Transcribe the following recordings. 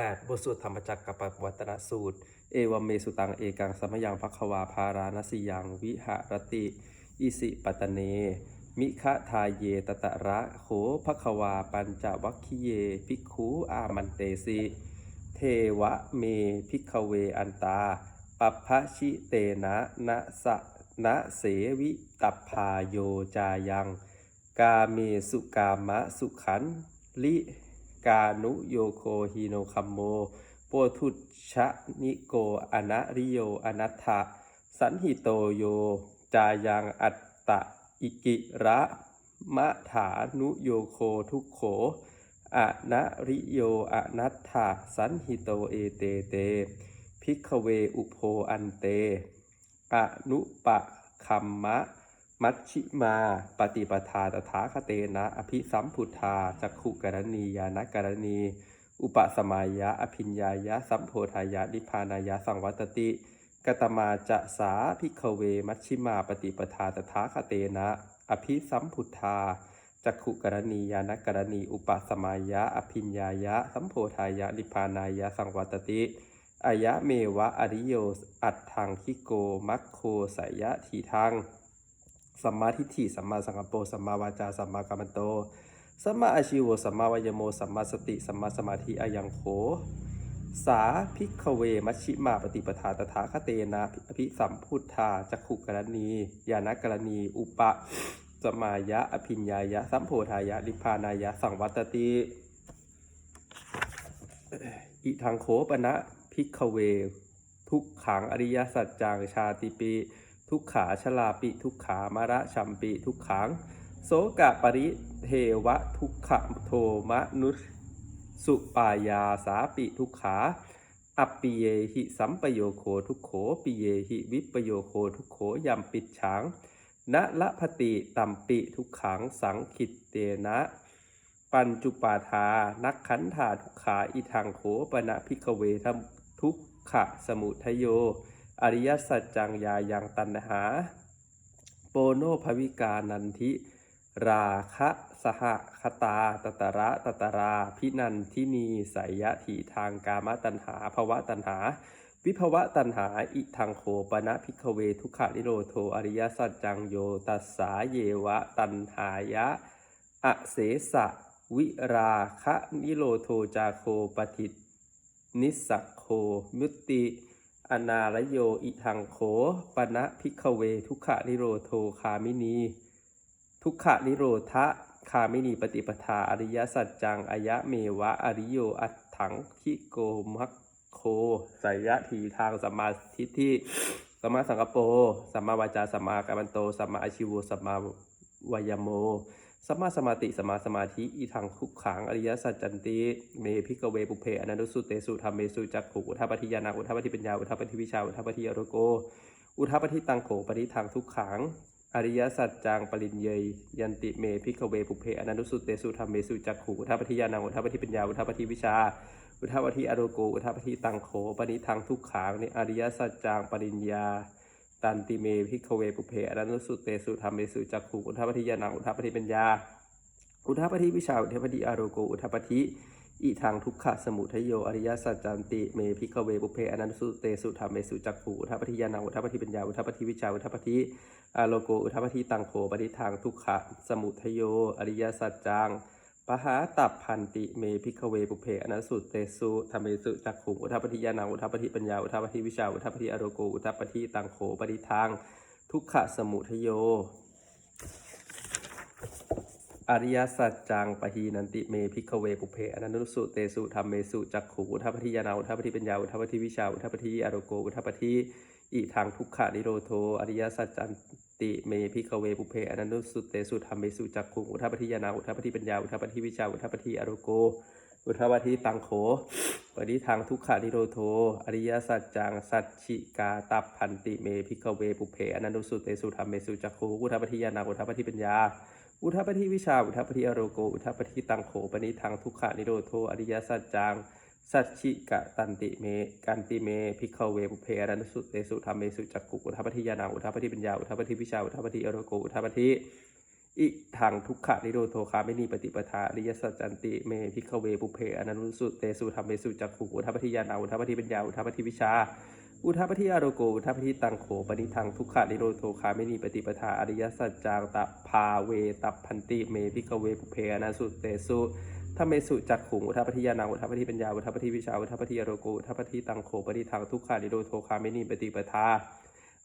8 บทสวดธรรมจักรกับปวัตนสูตร เอวเมสุตัง เอกังสมยังภควาพาราณสียังวิหรติ อิสิปตเน มิคะทายเยตตะระโขภควาปัญจวัคคิเย ภิกขุอามันเตสิ เทวะเมพิกเวอันตา ปัพพชิเตนะนะสะนะเสวิตัพพาโยจายัง กาเมสุกามะสุขันลิ กานุโยโคฮิโนคัมโมโปทุชะนิโกอนะริโยอนัตถะสันหิโตโย จายังอัตตะอิกิระมะถานุโยโคทุกโขอะนะริโยอนัตถะสันหิโตเอเตเต พิกเวอุโพอันเต อนุปะคัมมะ มัชชิมา ปฏิปทาตถาคเตนะ อภิสัมพุทธาจักขุกรณียานกรณี อุปสมายะ อภิญญายะ สัมโพธายะนิพพานายะ สังวัตติ กตมาจะสาพิกเว มัชชิมา ปฏิปทาตถาคเตนะ อภิสัมพุทธาจักขุกรณียานกรณี อุปสมายะ อภิญญายะ สัมโพธายะนิพพานายะ สังวัตติอายะเมวะอริโยอัตถังคิโกมัคโคสายะทีทัง สัมมาทิฏฐิสัมมาสังกัปโปสัมมาวาจาสัมมากัมมันโต สัมมาอาชิวสัมมาวายโม สัมมาสติ สัมมาสมาธิอายังโข สาพิกเว มัชชิมาปฏิปทาตถาคเตนะอภิสัมพุทธาจักขุกรณียานกรณี อุปะสมายะ อภิญญายะ สัมโพธายะนิพานายะ สังวัตติอิทังโขปนะพิกเว ทุกขังอริยสัจจังชาติปี ทุกขาชลาปิทุกขามระชัมปิทุกขังโสกะปริเทวะทุกขโทมนุสสุปายาสาปิทุกขาอัปปิเยหิสัมปโยโคทุกโขปิเยหิวิปโยโคทุกโขยัมปิดฉางณละพติตัมปิทุกขังสังขิตเตนะ ปัญจุปาทานักขันธาทุกขาอิทังโขปนะพิกเวททุกขะสมุทโย อริยสัจจังยายังตันหา โปโนภวิกานันทิ ราคะสหคตาตตระตตรา พินันทินีสายะถีทางกามตันหาภวะตันหา วิภวะตันหา อิทังโขปนะพิกเวทุกขานิโรโทอริยสัจจังโยตัสสาเยวะตันหายะอเสสะวิราคะนิโรโทจาโคปฏินิสักโคมุติ อนาลโยอิทังโขปนะพิกเว ทุกขะนิโรโทคามินี ทุกขะนิโรธะคามินีปฏิปทาอริยสัจจังอายะเมวะอริโยอัตถังคิโกมัคโคสยะทีทางสัมมาทิฏฐิสัมมาสังกปโปสัมมาวาจาสัมมากัมมันโตสัมมาอาชิวโวสัมมาวายโม สัมมาสมาติสัมมาสมาธิอีทางคุกขังอริยสัจจันติเมพิกเวปุเพอนันตุสุเตสุธรรมเมสุจักขุอุทัปปฏิยานาอุทัปปิปัญญาอุทัปปิวิชาอุทัปปิอโรโก อุทัปปิตังโขปฏิทางทุกขังอริยสัจจังปริญเยยยันติเมพิกเวปุเพอนันตุสุเตสุธรรมเมสุจักขุอุทัปปฏิยานาอุทัปปิปัญญาอุทัปปิวิชา อุทัปปิอโรโก อุทัปปิตังโขปฏิทางทุกขังในอริยสัจจังปริญญา ตันติเมพิกเวปุเพอนันุสุเตสุธรรมเมสุจักขุอุทัปปิยานาอุทัปปิปัญญา อุทัปปิวิชาอุทัปปิอารโกอุทัปปิอิทางทุกขะสมุทโยอริยสัจจันติเมพิกเวปุเพอนันุสุเตสุธรรมเมสุจักขุอุทัปปิยานาอุทัปปิปัญญาอุทัปปิวิชาอุทัปปิอารโกอุทัปปิตังโขปฏิทางทุกขะสมุทโยอริยสัจจัง ปหาตับพันติเมพิกเวปุเพอนันตุสุเตสุธรรมเมสุจักขุอุทัปปฏิยานาอุทัปปฏิปัญญาอุทัปปฏิวิชาอุทัปปฏิอารโกอุทัปปฏิตังโขปฏิทาง ทุกขะสมุทโย อริยสัจจังปะหีนันติเมพิกเวปุเพอนันตุสุเตสุธรรมเมสุจักขุอุทัปปฏิยานาอุทัปปฏิปัญญาอุทัปปฏิวิชาอุทัปปฏิอารโกอุทัปปฏิอิทางทุกขานิโรโทอริยสัจจัน ติเมพิกเวปุเพอนันตุสุเตสุธรรมเมสุจักขุงอุทัปปฏิยานาอุทัปปฏิปัญญาอุทัปปฏิวิชาอุทัปปฏิอารโก อุทัปปฏิตังโขปฏิทางทุกขานิโรโทอริยสัจจังสัจฉิกาตับพันติเมพิกเวปุเพอนันตุสุเตสุธรรมเมสุจักขุงอุทัปปฏิยานาอุทัปปฏิปัญญาอุทัปปฏิวิชาอุทัปปฏิอโรโก อุทัปปฏิตังโขปณิทางทุกขานิโรโทอริยสัจจัง สัจฉิกะตันติเม กันติเม พิกเวปุเพอรันสุเตสุธรรมเมสุจักกุอุทัปปฏิยานาอุทัปปฏิปัญญาอุทัปปฏิวิชาอุทัปปฏิอโรโกอุทัปปฏิอิทางทุกขะนิโรโทคาไม่นีปฏิปทาริยสัจจันติเมพิกเวปุเพอนันสุเตสุธรรมเมสุจักขุอุทัปปฏิญาณาอุทัปปฏิปัญญาอุทัปปฏิวิชา อุทัปปฏิอารโกอุทัปปฏิตังโขปณิทังทุกขะนิโรโทคาไม่นีปฏิปทาอริยสัจจางตพาเวตัพพันติเมพิกเวปุเพอนันสุเตสุ ธรรมเมสุจักขุอุทัปปฏิญาณาอุทัปปฏิปัญญาอุทัปปฏิวิชาอุทัปปฏิอารโกอุทัปปฏิตังโขปณิทังทุกขะนิโรโทคาไมนีปฏิปทา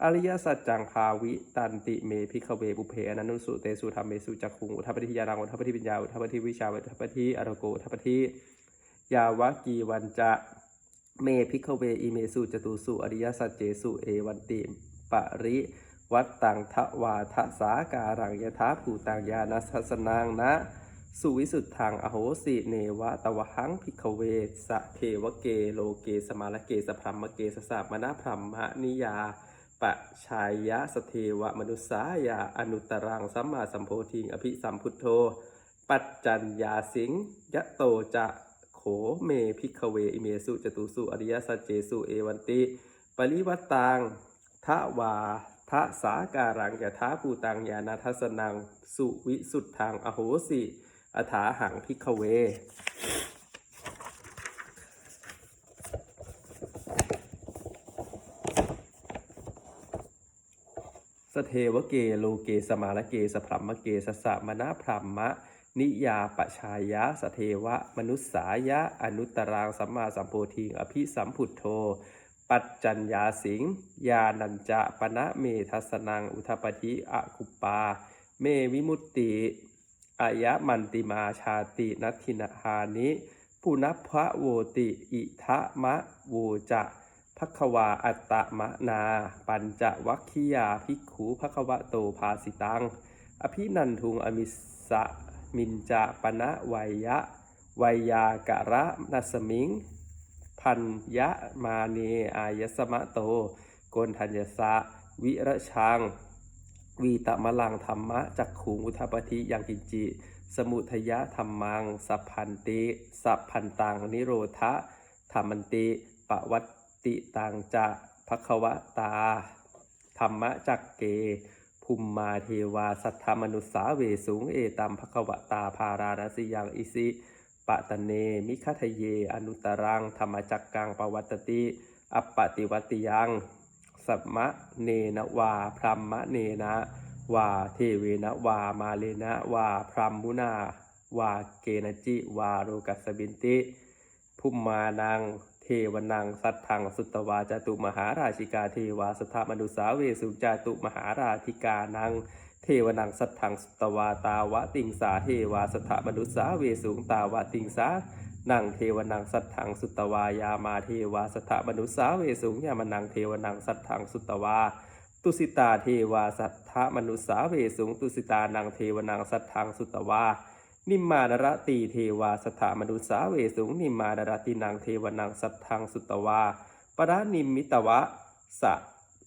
อริยสัจจังภาวิตันติเมพิขเวบุเพอนันุสุเตสุธรรมเมสุจักขุงอุทัปปฏิยานังอุทัปปฏิปัญญาอุทัปปฏิวิชาอุทัปปฏิอารโกอุทัปปฏิยาวะกีวันจะเมพิขเวอิเมสุจตุสุอริยสัจเจสุเอวันติปริวัตตังทวาทสาการังยถาภูตังญาณสัสสนังนะ สุวิสุทธังอโหสิเนวะตวหังพิขเวสะเทวเกโลเกสมาลเกสพรัมมเกสสะมณพรัมมนิยาปะชายะสเทวะมนุสายาอนุตรังสัมมาสัมโพธิงอภิสัมพุทโธ ปัจจัญญาสิงยะโตจะโขเมพิกเวอิเมสุจตุสุอริยสัจเจสุเอวันติ ปริวัตตังทะวาทะสาการังยะทาภูตังญาณทัสนัง สุวิสุทธังอโหสิ อถาหังพิกเว สเทวเกโลเกสมาลเกสพรัมมเกสสะมณพรัมมะ นิยาปชายะสเทวะ มนุษสายะ อนุตตรางสัมมาสัมโพธิงอภิสัมพุทโธปัจจัญญาสิงยานันจะปณะเมทัสนัง อุทปฏิอะคุปปา เมวิมุตติ อายะมันติมาชาตินัตถินาหานิปุณพะโวติอิทะมะโวจะภควาอัตตมะนา ปัญจวัคคียาภิกขุภควะโตภาสิตัง อภินันทุงอมิสสะมินจะปณะวัยยะวัยยากะระนัสมิง พันยะมาเนอายสมะโตโกนทัญญสะวิระชัง วีตมะลังธรรมะจักขุงอุทปฏิยังกินจิ สมุทยะธรรมัง สัพพันติ สัพพันตังนิโรธะธรรมันติปวัตติตังจะภควตา ธรรมะจักเกภูมิมาเทวา สัทธมนุสสาเวสูงเอตัมภควตาภาราณสิยังอิสิปะตะเน มิคทะเย อนุตตรัง ธรรมจักกังปวัตติ อัปปติวัติยัง สัมมะเนนะวาพรัมมะเนนะวาเทเวนะวามาเลนะวาพรัมมุนาวาเกณจิวาโรกัสบินติภูมิมานัง เทวนัง สัทธัง สุตวาจตุมหาราชิกาเทวาสทธมนุสาเวสุจาตุมหาราธิกานัง เทวนัง สัทธัง สุตวาตาวะติงสาเทวาสทธมนุสาเวสุงตาวะติงสา นังเทวนังสัทธังสุตตวายามาเทวาสทธมนุสาเวสุงยามนังเทวนังสัทธังสุตตวา ตุสิตาเทวาสัทธมนุสาเวสุง ตุสิตานังเทวนังสัทธังสุตตวา นิมมานรตีเทวาสถามนุสาเวสุง นิมมานรตินังเทวนังสัทธังสุตตวาปรานิมิตวะสะ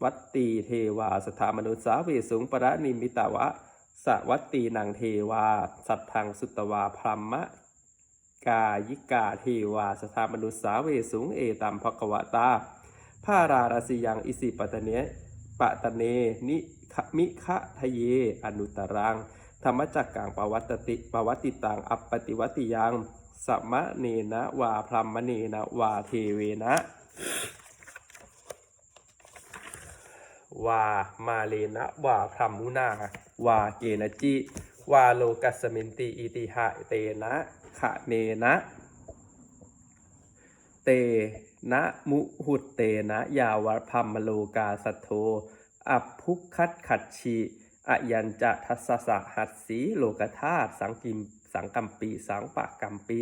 วัตตีเทวาสถามนุสาเวสุงปรานิมิตวะสวัตตีนังเทวา สัทธังสุตตวาพรัมมะ กายิกาเทวาสถามนุสาเวสุงเอตัมภควตาพาราราสิยังอิสิปตะเนปะตะเนนิขมิคะทะเย อนุตรัง ธรรมจักกังปวัตติปวัตติตังอัปปติวัติยังสัมมะเนนะวาพรมมะเนนะวาเทเวนะวามาเลนะวาพรมุนาวาเกณจิ วาโลกัสสมินติอิติหะเตนะ ขะเนนะ เตนะมุหุตเตนะยาวะพัมมโลกาสัทโธอัพพุคัตขัดชีอะยัญจะทัสสะหัสสีโลกธาตุสังกิมสังกัมปีสังปะกัมปี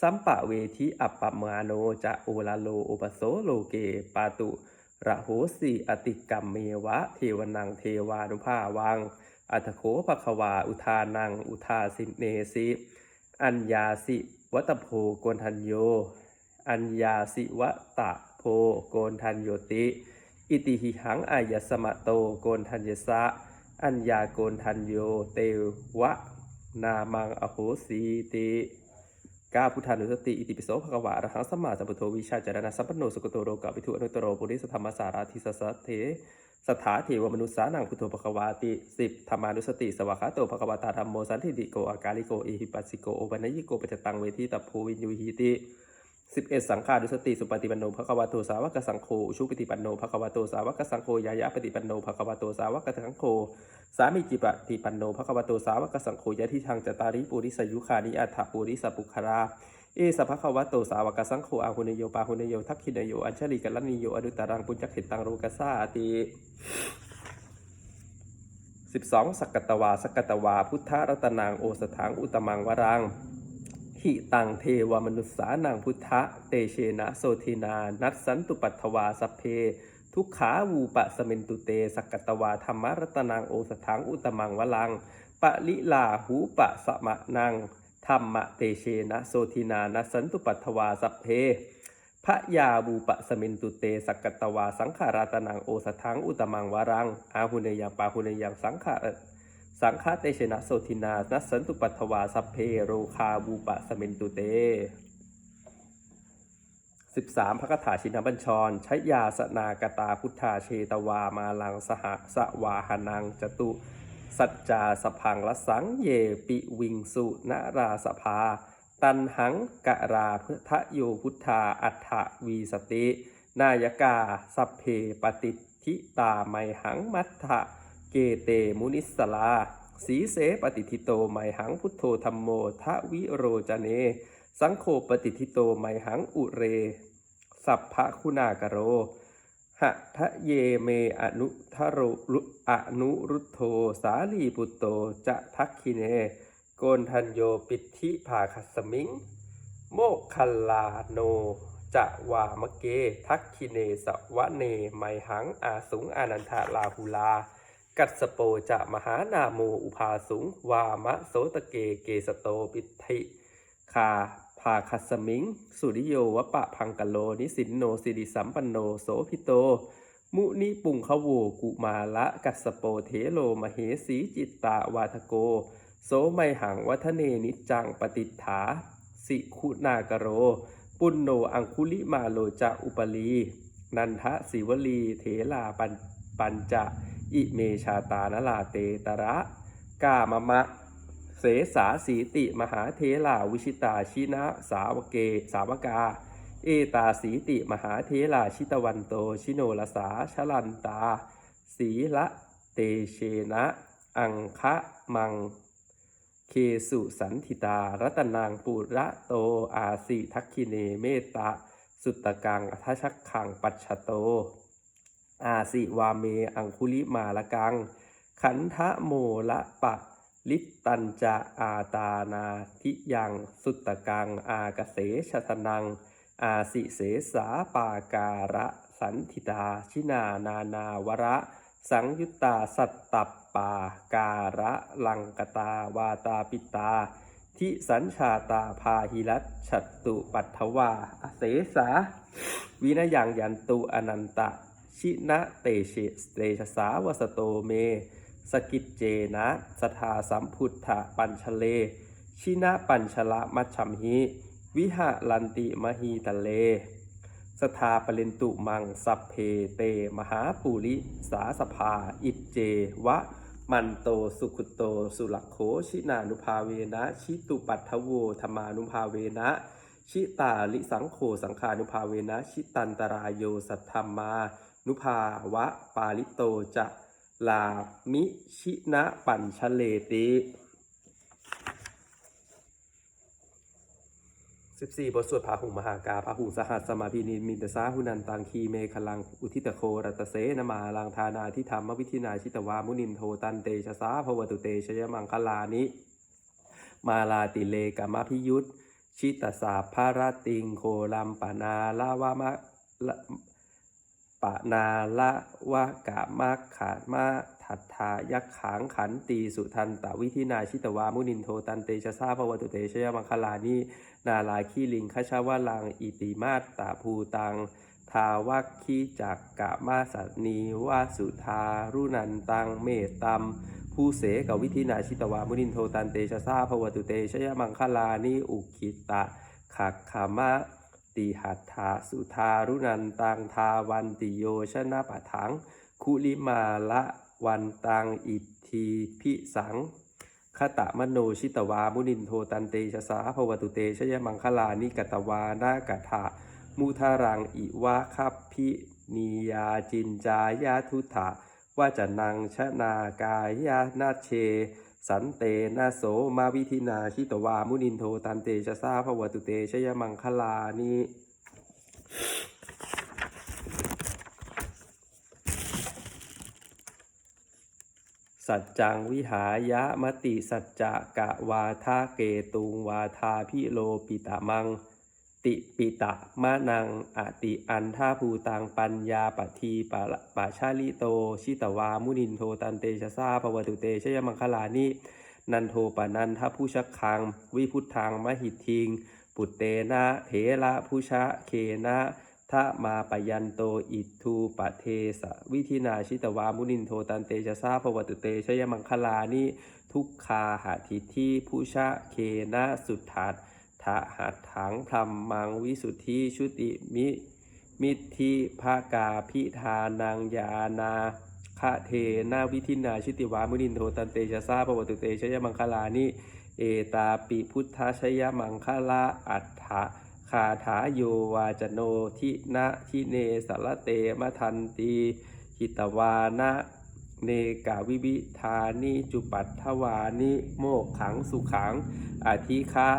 สัมปะเวทิอัปปมาโนจะโอลาโลอุปโสโลเกปาตุระโหสีอติกรรมเมวะ เทวนังเทวานุภาวัง อัตโขภควาอุทานัง อุทาสิเนสิ อัญญาสิวัตโพโกนทัญโย อัญญาสิวะตะโพโกนทัญโยติ อิติหิหังอายสมะโตโกนทัญยสะ อัญญาโกนทัญโยเตวะ นามังอโหสีติ ก้าพุทธานุสติอิติปิโสภควาระหังสัมมาสัมพุทโธวิชาจารณะสัมปันโนสุกโตโรกะวิทุอนุตตโรปุริสธรรมสาราธิสสะเถสถาเทวมนุษสานังพุทโธภควาติสิบธรรมานุสติสวากขาโตภควาตาธรรมโมสันทิติโกอาการิโกอิหิปัสสิโกโอปัญญิโกปัจจตังเวทีตัพภูวินยูหิติ สิบเอ็ดสังขานุสติสุปฏิปันโนภควาโตสาวกสังโฆชุปฏิปันโนภควาโตสาวกสังโฆยายะปฏิปันโนภควาโตสาวกสังโฆสามิจิปฏิปันโนภควาโตสาวกสังโฆยะทิทางจตาริปุริสยุคานิอัฏฐปุริสปุคาราเอสภควาโตสาวกสังโฆอาหุเนโยปาหุเนโยทักขิเนโยอัญชลิกัลนิโยอนุตตรังปุญจเขตังโรกัสสาติสิบสองสักกตวา สักกตวา พุทธรัตนางโอสถังอุตมังวรัง หิตังเทวมนุษสานังพุทธะเตเชนะโสทินา นัสสันตุปัตถวาสเพ ทุกขาวูปะสเมนตุเตสกกตวาธรรมรัตนางโอสถังอุตมังวลัง ปะลิลาหูปะสมะนังธรรมะเตเชนะโสทินา นัสสันตุปัตถวาสเพพระยาบูปะสมินตุเตสกกตวาสังขาราตนังโอสถังอุตมังวรัง อาหุเนยังปาหุเนยังสังขา สังฆาเตชนะโสทินานัสสันตุปัทถวาสัพเพโรคาบูปะสมินตุเต 13 พระคาถาชินบัญชรชยาสนากตาพุทธาเชตวามาลังสหสวาหานังจตุ สัจจาสพังละสังเยปิวิงสุนาราสภา ตันหังกะราพุทธโยพุทธาอัฏฐวีสติ นายกาสัพเพปฏิทิตาไมหังมัทธะ เกเตมุนิสลา สีเสปฏิทิโตไมหังพุทโธธรรมโมทะวิโรจเน สังโฆปฏิทิโตไมหังอุเร สัพพะคุณากโรหะทะเยเมอนุทโรรุอนุรุโธสาลีปุตโตจะทักคิเน โกนทันโยปิธิภาคัสมิง โมกคัลลาโนจะวามะเก ทักคิเนสวะเนไมหังอาสุงอานันทาลาหุลา กัสโปจะมหานาโมอุภาสุง วามะโสตะเกเกสโตปิทิคาภาคัสสมิง สุริโยวปะพังกโล นิสินโนสิริสัมปันโนโสพิโต มุนิปุงขโวกุมาละกัสโปเทโลมเหสีจิตตาวาทโก โสไมหังวัฒเนนิจังปฏิฐา สิคุณากโร ปุณโนอังคุลิมาโลจะอุปลี นันทะศิวลีเถลาปัญปัญจะ อิเมชาตานลาเตตระกามะมะ เสสาสีติ มหาเทลาวิชิตาชินะ สาวเก สาวกา เอตาสีติ มหาเทลาชิตวันโต ชิโนลสาชลันตา สีละเตเชนะ อังคะมัง เคสุสันธิตา รัตนางปุระโต อาสิทักคิเนเมตตา สุตตะกังอัทชักขังปัจฉโต อาสิวาเม อังคุลิมาละกัง ขันทะโมละปะ ลิตตัญจะอาตานาทิยัง สุตตะกัง อากเสชตนัง อาสิเสสาปาการะ สันธิตาชินานานาวระ สังยุตตาสัตตปปาการะ ลังกตาวาตาปิตาทิสัญชาตาพาหิรัตฉัตตุปัทถวา อเสสาวินยังยันตุอนันตะ ชินะเตเชเตชสาวสโตเม สกิจเจนะ สทาสัมพุทธปัญชเล ชินะปัญชละมัชชัมหิ วิหะลันติมหีตะเล สทาปรินตุมังสัพเพเต มหาปุริสาสภา อิจเจวะ มันโตสุขุโตสุลักโขชินานุภาเวนะ ชิตุปัทโวธรรมานุภาเวนะชิตาลิสังโฆสังขานุภาเวนะ ชิตันตรายโยสัทธรรมา นุภาวะปาลิโตจะลามิชินะปัญชเลติสิบสี่บทสวดพาหุมหากาพาหุสหัสสมาพินิมินตสาหุนันตังคีเมคลังอุทิตโครัตเสนมาลังทานาทิธรรมวิธินาชิตวามุนินโทตันเตชะสาภวตุเตชยมังคลานิ มาลาติเลกามพิยุทธชิตสาภารติงโคลัมปนาลาวามะ ปะนาละวะกะมะขาดมาทัตถายักขังขันตีสุทันตวิธินาชิตวามุนินโทตันเตชะซาภวตุเตชยมังคลานินาลาคีลิงคชาวลังอิติมาตตาภูตังทาวัคคีจักกะมาสัตนีวาสุทารุนันตังเมตตัมผู้เสกวิธีนาชิตวามุนินโทตันเตชะซาภวตุเตชยมังคลานิอุคิตะขักขามะ ติหัตถาสุทารุนันตังทาวันติโยชนะปะถัง คุลิมาละวันตังอิทธีพิสังคตะมโนชิตวา มุนินโทตันเตชะสาภวตุเตชยมังคลานิกตวานากถามุทารังอิวะคัพพินียาจินจายาทุถาว่าจะนังชนากายานาเช สันเตนะโสมาวิธินาชิตวา มุนินโทตันเตชะสาภวตุเตชยมังคลานิสัจจังวิหายะมติสัจจะกะวาทาเกตุงวาทาพิโลปิตะมัง ติปิตะมะนังอติอันท่าภูตังปัญญาปทีปะปะชาลิโต ชิตวามุนินโทตันเตชะซาภวตุเตชยมังคลานินันโทปนันทผู้ชักคัง วิพุทธังมหิทิง ปุตเตนะเถระผู้ชะเคนะทะมาปยันโตอิทูปะเทสะวิธินาชิตวามุนินโทตันเตชะซาภวตุเตชยมังคลานิทุกคาหาทิที่ผู้ชะเคนะสุทัต ทะหัตถังพรมมังวิสุทธิชุติมิมิทธิภากาพิธานังยานาคะเทนาวิธินาชิติวามุนินโทตันเตชะซาปวตุเตชยมังคลานิเอตาปิพุทธชยมังคลาอัฏฐะคาถาโยวาจโนทินะทิเนสารเตมะทันตีหิตวานะเนกาวิบิธานิจุปัตถวานิโมกขังสุขังอธิคะ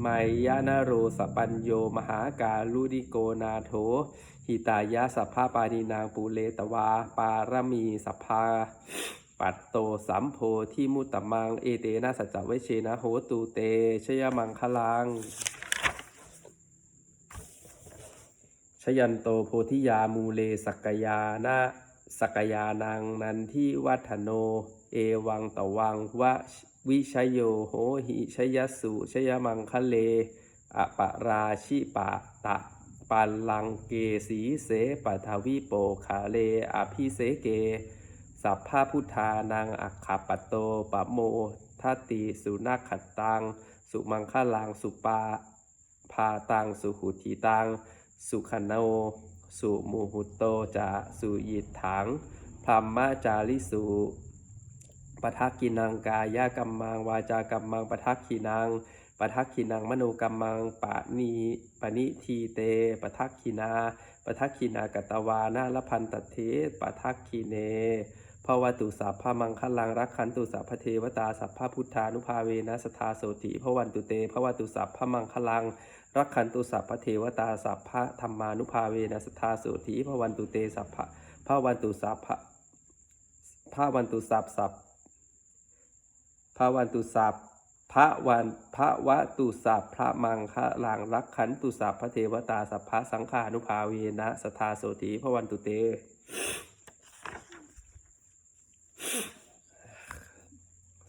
ไมยานโรสปัญโยมหากาลุดิโกนาโถ หิตายะสัพพาปานีนางปูเลตวา ปารมีสัพพาปัตโตสัมโพที่มุตตมัง เอเตนะสัจจเวเชนะโหตูเต ชยมังคลัง ชยันโตโพธิยามูเลสักกยานะ สกยานังนันทิวัฒโน เอวังตวังวะวิชยโยโหหิชยสุชยมังคะเลอปราชิปะตะปัลลังเกสีเสปทวิโปขาเลอภิเสเก สัพพะพุทธานังอัคขปโตปะโมทัตติสุนักขตัง สุมังคลังสุปาพาตังสุหุทีตัง สุขโน สุมูหุโตจะสุยิตถังพรหมะจาริสุปทักกินังกายกรรมังวาจากรรมังปทักขินังปทักขินังมโนกรรมังปะนีปณิทีเตปทักขินาปทักขินากตวานาลพันตเทปทักขิเนภวตุสัพพมังคลังรักขันตุสัพพเทวตาสัพพพุทธานุภาเวนะสทาโสติภวันตุเตภวตุสัพพมังคลัง รักขันตุสัพพเทวตาสัพพะธรรมานุภาเวนะสทธาโสติภวันตุเตสัพพะภวันตุสัพพะภวันตุสัพสัพภวันตุสัพพระวันพระวตุสัพพระมังคลังรักขันตุสัพพเทวตาสัพพะสังฆานุภาเวนะสทธาโสติภวันตุเต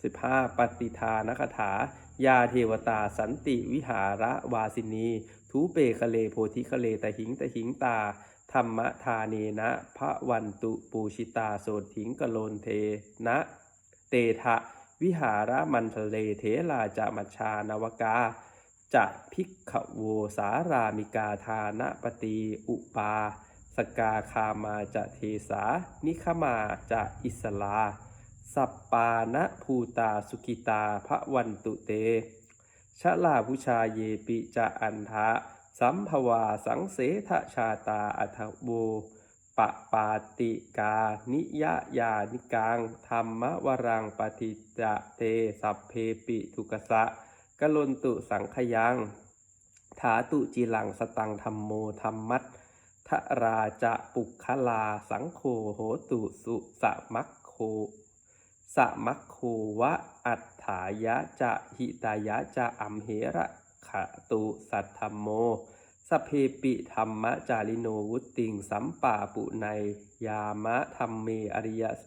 สิบห้าปฏิทานคถา ยาเทวตาสันติวิหาระวาสินีทูเปคะเลโพธิคะเลตะหิงตะหิงตา ธรรมทาเนนะพระวันตุปูชิตาโสถิงกโลนเทนะ เตทะวิหาระมันทะเลเทลาจะมัชานวกา จะพิกขโวสารามิกาทานะปฏิอุปา สกาคามาจะเทสา นิขมาจะอิสลา สัปปานะภูตาสุกิตาพระวันตุเต ชะลาผู้ชาเยปิจะอันทะ สัมภวาสังเสทชาตาอัทโวปะปาติกา นิยะยานิกังธรรมวรังปฏิจะเต สัพเพปิทุกสะกะลนตุสังขยังถาตุจิลังสตังธรรมโมธรรมัตทราจะปุคลาสังโฆโหตุสุสะมัคโค สมัคโควะอัฏฐายะจะหิตายะจะอัมเหระขะตุสัทธรรมโมสพเพปิธรรมะจาริโนวุติง สัมปาปุในยามะธรรมเมอริยส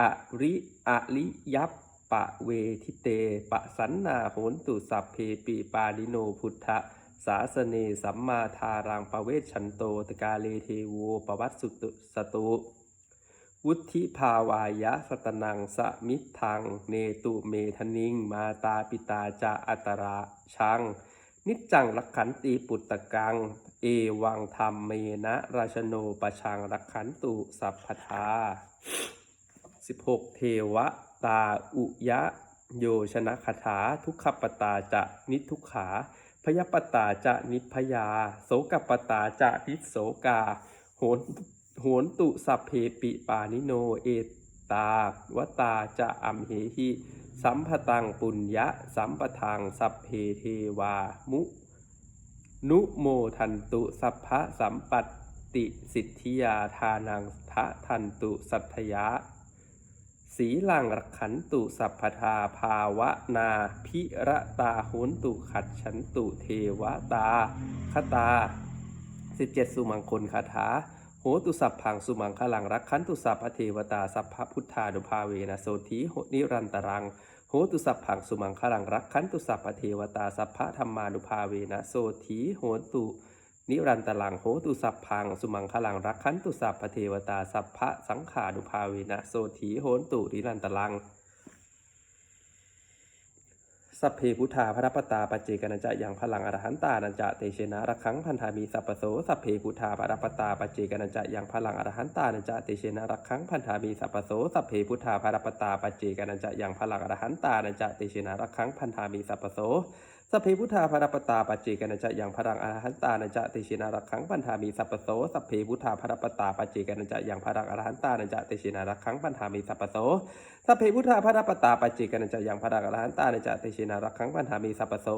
อริอริยัปปะเวทิเต ปะสันนาโหนตุสัพเพปิปาลิโนพุทธะสาสเนสัมมาทารังปะเวชชันโตตกาเลเทโวปวัตสุตสตุ วุธิภาวายะสตนังสมิทัง เนตุเมทนิง มาตาปิตาจะอัตราชัง นิจจังรักขันติปุตตะกัง เอวังธรรมเมนะราชโนปชังรักขันตุสัพพทา 16 เทวตาอุยะ โยชนะคาถาทุกขปตาจะนิทุกขาพยปตาจะนิพยา โสกปตาจะนิโสกา โหน โหนตุสัพเพปิปานิโนเอตาวตาจะอัมเหหิสัมพตังปุญญะสัมปทางสัพเพเทวามุ นุโมทันตุสัพพะสัมปัตติสิทธิยาทานังทะทันตุสัทธยะสีลังรักขันตุสัพพทาภาวะนาพิระตาโหนตุขัดฉันตุเทวตาคตา 17 สุมังคลคาถา โหตุสัพพังสุมังคลังรักขันตุสัพพเทวตาสัพพพุทธานุภาเวนะโสธีโหนิรันตรังโหตุสัพพังสุมังคลังรักขันตุสัพพเทวตาสัพพธรรมานุภาเวนะโสธีโหตุนิรันตลังโหตุสัพพังสุมังคลังรักขันตุสัพพเทวตาสัพพะสังขานุภาเวนะโสธีโหตุนิรันตลัง สัพเพพุทธาพระปตาปัจเจกนันจะอย่างพลังอรหันตานันจะเตเชนะระคังพันธามีสัพโสสัพเพพุทธาพระปตาปัจเจกนันจะอย่างพลังอรหันตานันจะเตเชนะระคังพันธามีสัพโสสัพเพพุทธาพระปตาปัจเจกนันจะอย่างพลังอรหันตานันจะเตเชนะระคังพันธามีสัพพโส สัพเพพุทธาภรปตาปัจเจกนันจะอย่างพรังอรหันตานันจะเตเชนารักขังปัญธามีสัพพโสสัพเพพุทธาภรปตาปัจเจกนันจะอย่างพรังอรหันตานันจะเตเชนารักขังปัญธามีสัพพโสสัพเพพุทธาภรปตาปัจเจกัญจะอย่างพระรังอรหันตานจะเตชินารักขังปัญธามีสัพพโส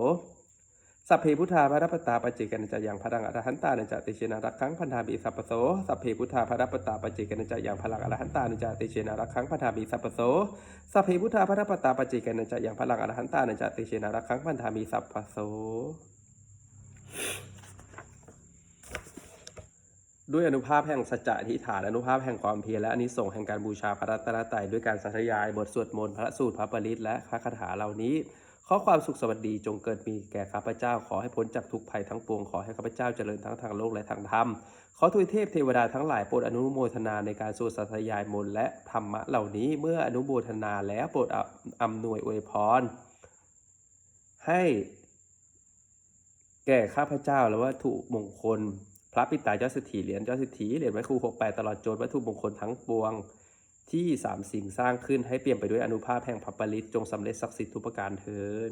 สัพเพพุทธาพระปตาปจเจกัญจะยังพระรักอรหันตานจะเตชินารักขังพันธามีสัพโสสัพเพพุทธาพระปตาปจเจกัญจะยังพระรักอรหันตานจะเตชินารักขังพันธามีสัพโสสัพเพพุทธาพระปตาปจเจกัญจะยังพระรักอรหันตานจะเตชินารักขังพันธามีสัพโสด้วยอนุภาพแห่งสัจจะอธิฐานอนุภาพแห่งความเพียรและอานิสงส์แห่งการบูชาพระรัตนตรัยด้วยการสัทยายบทสวดมนต์พระสูตรพระปริตและพระคาถาเหล่านี้ ขอความสุขสวัสดีจงเกิดมีแก่ข้าพเจ้า ขอให้พ้นจากทุกภัยทั้งปวงขอให้ข้าพเจ้าเจริญทั้งทางโลกและทางธรรม ขอทุยเทพเทวดาทั้งหลายโปรดอนุโมทนาในการสวดสัทยายมนและธรรมะเหล่านี้เมื่ออนุโมทนาแล้วโปรดอำนวยอวยพร ให้แก่ข้าพเจ้าและวัตถุมงคล พระปิตาเจ้าสิทธิเหรียญเจ้าสิทธิเหรียญไว้ครูหกแปดตลอดจนวัตถุมงคลทั้งปวง ที่สามสิ่งสร้างขึ้นให้เปลี่ยนไปด้วยอนุภาพแห่งพระปริตจงสำเร็จศักดิ์สิทธิ์ทุกประการเทิน